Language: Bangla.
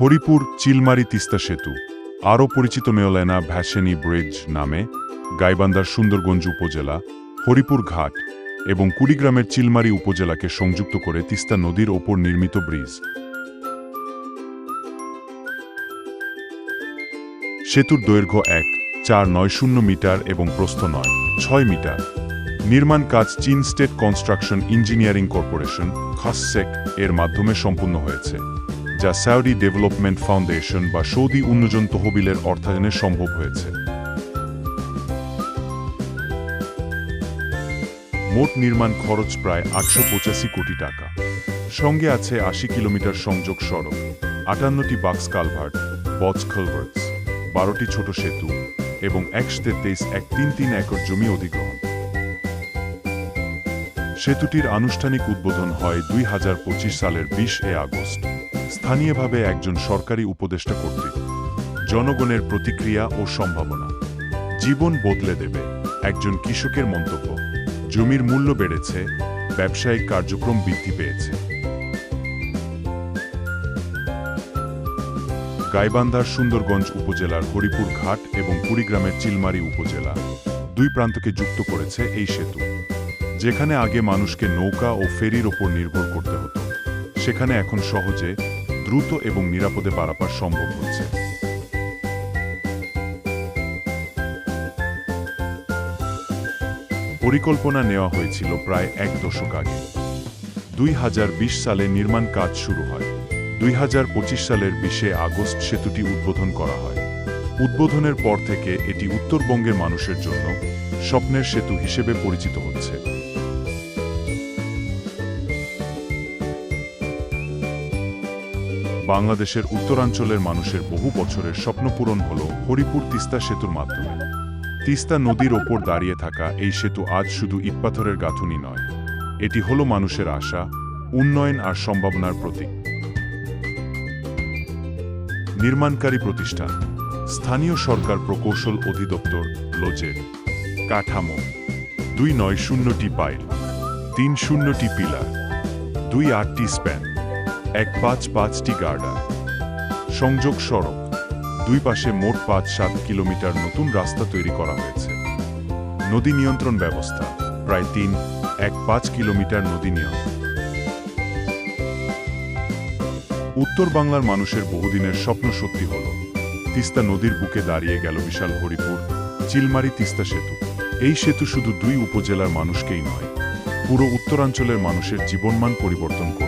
হরিপুর চিলমারি তিস্তা সেতু। আরও পরিচিত মেয়লেনা ভ্যাসেনি ব্রিজ নামে গাইবান্ধার সুন্দরগঞ্জ উপজেলা, হরিপুর ঘাট এবং কুড়িগ্রামের চিলমারি উপজেলাকে সংযুক্ত করে তিস্তা নদীর ওপর নির্মিত ব্রিজ। সেতুর দৈর্ঘ্য এক, চার নয় শূন্য মিটার এবং প্রস্থ নয়, ছয় মিটার। নির্মাণ কাজ চীন স্টেট কনস্ট্রাকশন ইঞ্জিনিয়ারিং কর্পোরেশন খাসসেক এর মাধ্যমে সম্পূর্ণ হয়েছে। যা সাউদি ডেভেলপমেন্ট ফাউন্ডেশন বা সৌদি উন্নয়ন তহবিলের অর্থায়নে সম্ভব হয়েছে। মোট নির্মাণ খরচ প্রায় আটশো পঁচাশি কোটি টাকা। সঙ্গে আছে আশি কিলোমিটার সংযোগ সড়ক, আটান্নটি বাক্স কালভার্ট, বজ কালভার্টস বারোটি ছোট সেতু এবং একশো তেইশ এক তিন তিন একর জমি অধিগ্রহণ। সেতুটির আনুষ্ঠানিক উদ্বোধন হয় দুই হাজার পঁচিশ সালের বিশ এ আগস্ট। স্থানীয়ভাবে একজন সরকারি উপদেষ্টা কর্তৃক। জনগণের প্রতিক্রিয়া ও সম্ভাবনা। জীবন বদলে দেবে একজন কৃষকের মন্তব্য। জমির মূল্য বেড়েছে, ব্যবসায়িক কার্যক্রম বৃদ্ধি পেয়েছে। গাইবান্ধার সুন্দরগঞ্জ উপজেলার হরিপুর ঘাট এবং কুড়িগ্রামের চিলমারি উপজেলা দুই প্রান্তকে যুক্ত করেছে এই সেতু। যেখানে আগে মানুষকে নৌকা ও ফেরির ওপর নির্ভর করতে হতো। সেখানে এখন সহজে দ্রুত এবং নিরাপদে পারাপার সম্ভব হচ্ছে। পরিকল্পনা নেওয়া হয়েছিল প্রায় এক দশক আগে। দুই হাজার বিশ সালে নির্মাণ কাজ শুরু হয়। দুই হাজার পঁচিশ সালের বিশে আগস্ট সেতুটি উদ্বোধন করা হয়। উদ্বোধনের পর থেকে এটি উত্তরবঙ্গের মানুষের জন্য স্বপ্নের সেতু হিসেবে পরিচিত হচ্ছে। বাংলাদেশের উত্তরাঞ্চলের মানুষের বহু বছরের স্বপ্ন পূরণ হল হরিপুর তিস্তা সেতুর মাধ্যমে। তিস্তা নদীর ওপর দাঁড়িয়ে থাকা এই সেতু আজ শুধু ইটপাথরের গাঁথুনি নয়, এটি হল মানুষের আশা, উন্নয়ন আর সম্ভাবনার প্রতীক। নির্মাণকারী প্রতিষ্ঠান, স্থানীয় সরকার প্রকৌশল অধিদপ্তর, লোজের। কাঠামো, দুই নয় শূন্যটি পাইল, তিন শূন্যটি পিলার, দুই আটটি স্প্যান। এক পাঁচ পাঁচটি গার্ডার। সংযোগ সড়ক। দুই পাশে মোট পাঁচ সাত কিলোমিটার নতুন রাস্তা তৈরি করা হয়েছে। নদী নিয়ন্ত্রণ ব্যবস্থা, প্রায় তিন এক পাঁচ কিলোমিটার নদী নিয়ন্ত্রণ। উত্তর বাংলার মানুষের বহুদিনের স্বপ্ন সত্যি হল, তিস্তা নদীর বুকে দাঁড়িয়ে গেল বিশাল হরিপুর, চিলমারি তিস্তা সেতু। এই সেতু শুধু দুই উপজেলার মানুষকেই নয়, পুরো উত্তরাঞ্চলের মানুষের জীবনমান পরিবর্তন করবে